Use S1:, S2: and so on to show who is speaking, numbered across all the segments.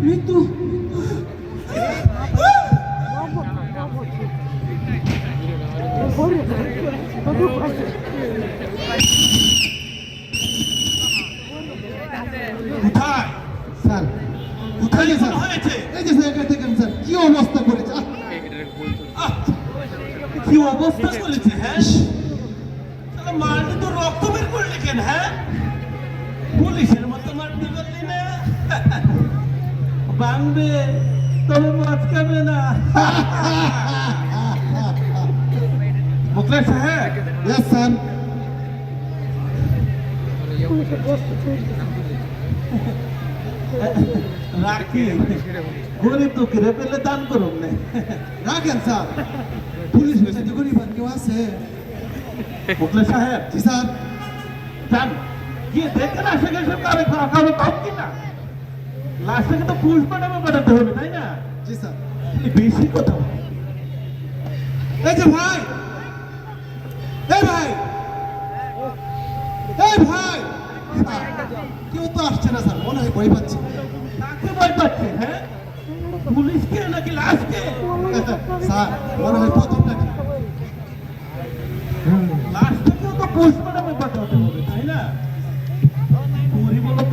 S1: মৃত্যু।
S2: কোথায়
S1: স্যার
S2: কোথায়
S1: স্যার।
S2: হয়েছে
S1: এই যে স্যার এটা দেখেন স্যার, কি অবস্থা করেছে?
S2: কি অবস্থা করেছে? হ্যাঁ? তাহলে মারলি তো রক্ত বের করলে কেন হ্যাঁ পুলিশের মতো মারতে পারলি না বাংবে তবে মাঝখানে না মুখলে সাহেব
S1: yes স্যার
S2: রাখি গরিব দুঃখীরে পেলে দান করুন না
S1: রাখেন স্যার পুলিশ হয়েছে যে গরিব আর কেউ আছে
S2: মুখলে সাহেব
S1: জি স্যার
S2: যান গিয়ে দেখেন আশেপাশে কারও কারও কম কিনা লাস্টে তো পুলিশ ম্যাডামে পাঠাতে হবে তাই না?
S1: জি স্যার।
S2: বেশি কথা
S1: এই যে ভাই এই ভাই এই ভাই। কেউ তো আসছে না স্যার মনে হয় ভয় পাচ্ছে।
S2: কাকে ভয় পাচ্ছে হ্যাঁ? পুলিশকে নাকি লাশকে?
S1: স্যার মনে হয় প্রথমটা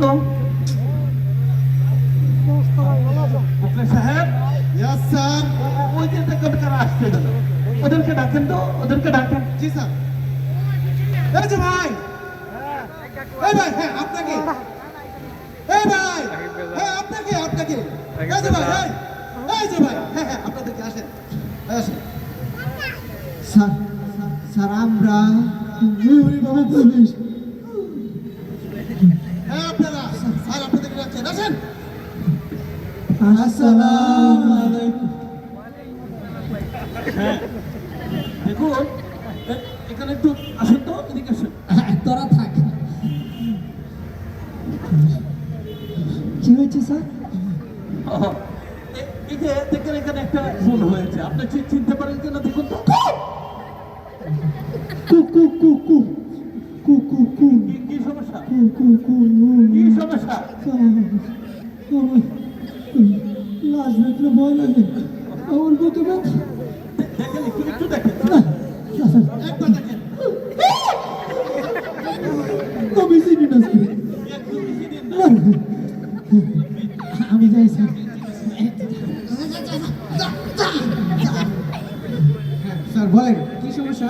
S2: তো সাহেব? ওই যে কারা আসছে ওদেরকে ডাকেন তো? ওদেরকে ডাকেন
S1: জি স্যার এই যে ভাই। এই ভাই হ্যাঁ আপনাকে। এই ভাই হ্যাঁ আপনাকে আপনাকে। এই যে ভাই এই, এই যে ভাই হ্যাঁ হ্যাঁ আপনাদেরকে আসেন। আসেন। স্যার স্যার আমরা পুলিশ হ্যাঁ আপনারা। স্যার আপনাদেরকে ডাকছেন আসেন আসসালামু আলাইকুম
S2: হ্যাঁ। দেখুন এখানে একটু আসেন তো এদিকে আসেন।
S1: তোরা থাক। কি হয়েছে স্যার?
S2: এই যে দেখেন এখানে একটা ভুল হয়েছে। আপনি ঠিক চিনতে পারেন কিনা দেখুন তো।
S1: কু কু। কু
S2: সমস্যা
S1: লাশ দেখলে ভয় লাগে আমার না। আমি যাই স্যার স্যার বলেন, কি সমস্যা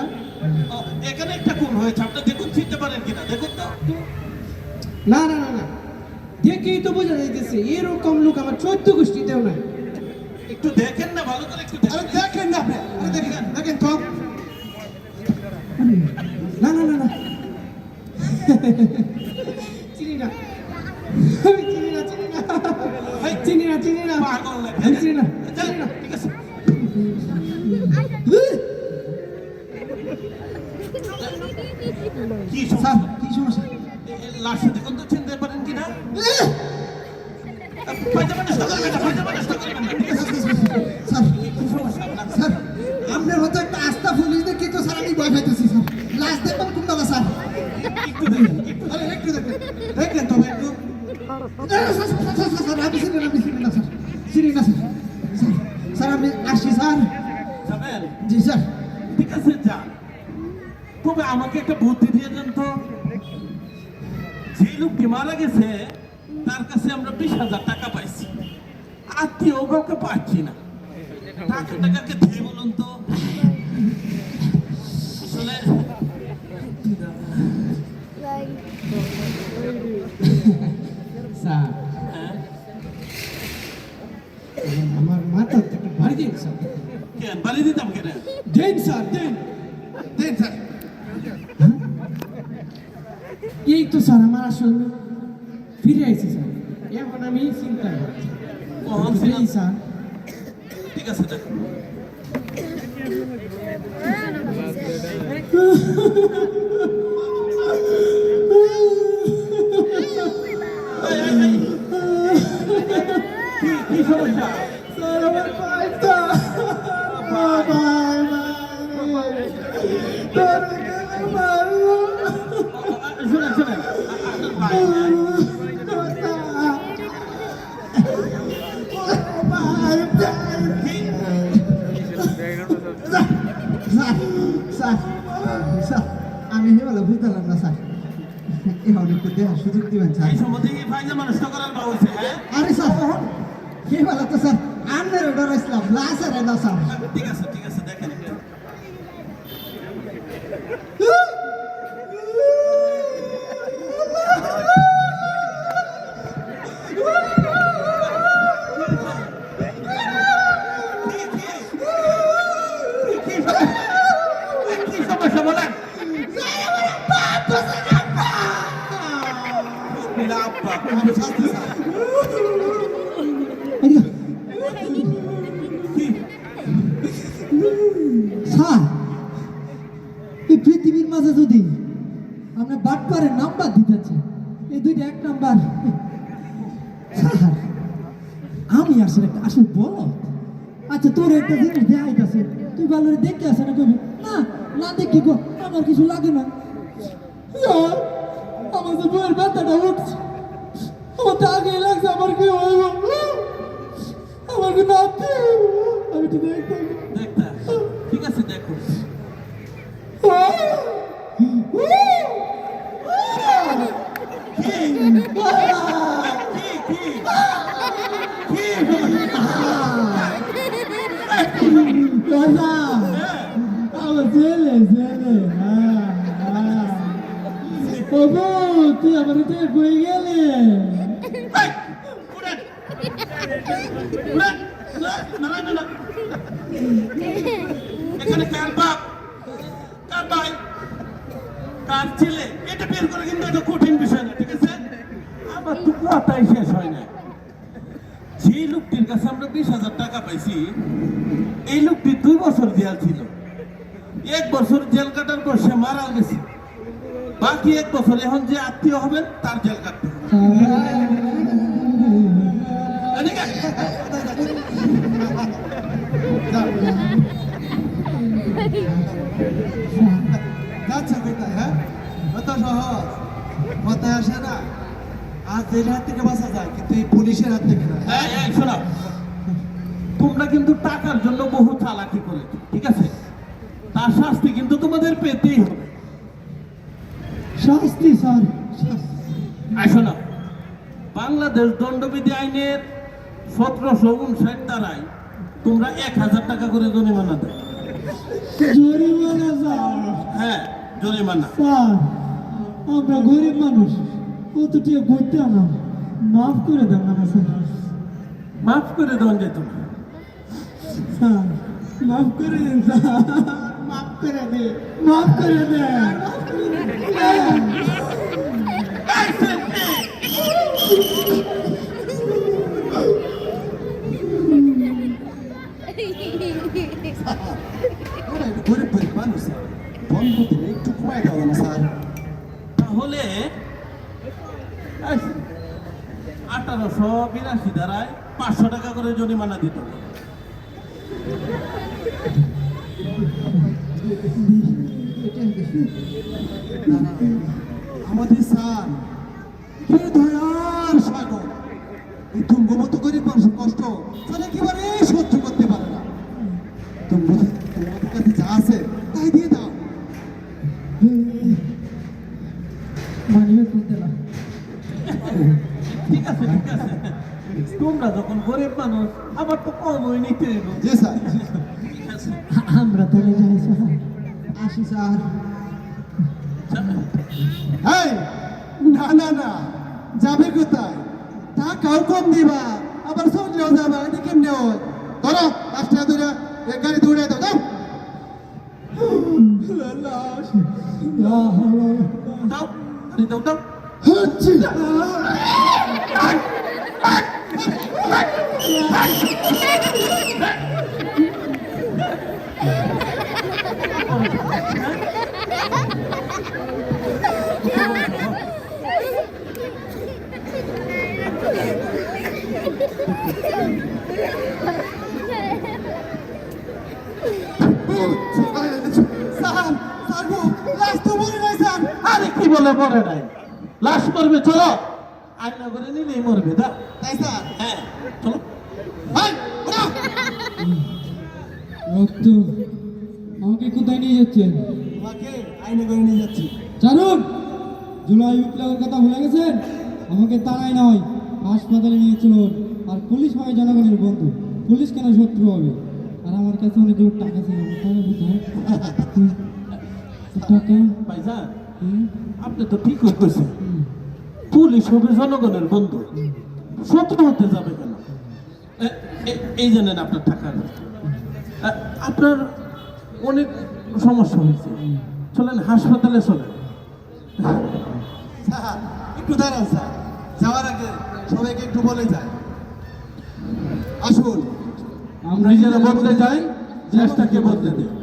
S1: দেখেই তো বোঝা যাইতেছে এরকম লোক আমার চোদ্দ গোষ্ঠীতেও নাই।
S2: একটু দেখেন না ভালো করে একটু
S1: আরে
S2: দেখেন
S1: না আপনি আরে দেখেন দেখেন তো। না না না না। চিনি না। চিনি না চিনি না। চিনি না চিনি না। চিনি না চিনি না।
S2: ঠিক আছে। কি সমস্যা?
S1: কি সমস্যা?
S2: এ দেখুন তো চিনতে আপনার
S1: মতো একটা আস্থা পুলিশ দেখি তো স্যার আমি ভয় পাইতেছি স্যার লাস্ট দেখবেন কোন দাদা স্যার
S2: একটু দেখেন একটু
S1: দেখেন দেখেন তবে একটু স্যার, আমি চিনি না আমি চিনি না স্যার চিনি না স্যার স্যার, আমি আসি স্যার
S2: আমাকে একটা বুদ্ধি দিয়ে তো মারা গেছে তার কাছে আমরা বিশ হাজার টাকা পাইছি। আত্মীয় কাউকে পাচ্ছি না। টাকা টাকাকে দিয়ে বলুন তো? আসলে
S1: স্যার।
S2: হ্যাঁ,
S1: আমার মাথা থেকে বাড়ি দিন স্যার।
S2: কেন বাড়ি দিতাম কেন?
S1: দেন স্যার দেন। দেন স্যার। এই তো স্যার আমার আসলে ফিরে আইছি স্যার এখন আমি চিন্তা করছি
S2: কখন
S1: এই
S2: ছিলাম?
S1: স্যার
S2: ঠিক আছে দেখো এই, এই, এই। কি কি সমস্যা
S1: স্যার আমার পাইটা আমি হেবেলা বুঝতাম না স্যার। এখন একটু দেওয়ার সুযোগ দিবেন স্যার আরে স্যার। হেবেলা তো স্যার আন্নের ডরাইছিলাম লাসারে না স্যার
S2: ঠিক আছে
S3: যদি আমরা বাটপারের নাম্বার দিতেছি এই দুইটা এক নাম্বার। আমি আসলে আসলে বলো আচ্ছা তোর একটা জিনিস দেখাইতেছে তুই ভালো করে দেখতে আসে না কবি না না দেখি গো আমার কিছু লাগে না। আমার যে বইয়ের ব্যথাটা উঠছে। আমার তো আগে লাগছে আমার কি হইব? আমার কি না আমি তো দেখতে
S2: দেখতা ঠিক আছে দেখো।
S3: তুই আমার তুই কই গেলে
S2: এই, উড়েন। উড়েন। না, না, না, না। এখানে কার বাপ কার ভাই কার ছেলে এটা বের করে কিন্তু একটা কঠিন বিষয় না ঠিক আছে আমার তো কথাই শেষ হয় না যে লোকটির কাছে আমরা বিশ হাজার টাকা পাইছি এই লোকটি দুই বছর জেল ছিল এক বছর জেল কাটার পর সে মারা গেছে বাকি এক বছর এখন যে আত্মীয় হবেন তার জেল কাটতে হবে এদিকে।
S1: কত সহজ। কথায় আসে না। আর জেলের হাত থেকে বাঁচা যায় কিন্তু এই পুলিশের হাত থেকে না।
S2: শোনো। তোমরা কিন্তু টাকার জন্য বহু চালাকি করেছ ঠিক আছে? তার শাস্তি কিন্তু তোমাদের পেতেই হবে।
S3: শাস্তি স্যার
S2: আর শোনো। বাংলাদেশ দণ্ডবিধি আইনের সতেরোশো উনষাট দ্বারায় তোমরা এক হাজার টাকা করে জরিমানা দেয়
S3: জরিমানা
S2: হ্যাঁ জরিমানা।
S3: আমরা গরিব মানুষ কত টাকা ঘুরতে আমরা মাফ করে দেন না স্যার।
S2: মাফ করে দেন যেত
S3: স্যার মাফ করে দেন স্যার। মাফ করে দে। মাফ করে দেন।
S2: আঠারোশো বিরাশি দ্বারায় পাঁচশো টাকা করে জরিমানা দিতে।
S1: আমাদের স্যার কি দয়ার সাগর, এই সহ্য করতে পারে না। আছে তাই দিয়ে
S2: তোমরা যখন গরিব মানুষ আমার তো কমই নিতে
S1: জি স্যার।
S3: আমরা যাই স্যার।
S1: আসি স্যার। এই না না না যাবে কোথায়? টাকাও কম দিবা আবার চললেও যাবা এটা কেমনে হয়? ধরো পাঁচটা ধরে এক গাড়ি দৌড়ে দাও দাও।
S2: দাও দাও দাও।
S1: হচ্ছে স্যার স্যার লাশ তো মরে নাই স্যার
S2: বলে নাই লাশ মরবে চলো। আয়না করে নিলেই মরবে দা।
S1: তাই স্যার।
S2: হ্যাঁ চলো।
S3: রক্ত আমাকে কোথায় নিয়ে যাচ্ছেন?
S1: তোমাকে আইনে করে নিয়ে যাচ্ছি।
S3: চারুন জুলাই বিপ্লবের কথা ভুলে গেছেন? আমাকে তারাই নয় হাসপাতালে নিয়ে চলুন। আর পুলিশ হবে জনগণের বন্ধু। পুলিশ কেন শত্রু হবে? আর আমার কাছে অনেকগুলো টাকা ছিল। টাকা কোথায়? হুম,
S2: আপনি তো ঠিক কইছেন। পুলিশ হবে জনগণের বন্ধু। শত্রু হতে যাবে কেন? এই জানেন আপনার টাকা আ- আপনার অনেক সমস্যা হয়েছে। চলেন হাসপাতালে চলেন।
S1: একটু দাঁড়ান স্যার। যাওয়ার আগে সবাইকে একটু বলে যায় আসুন।
S3: আমরা
S2: নিজেরা বদলে যাই দেশটাকে বদলে দেয়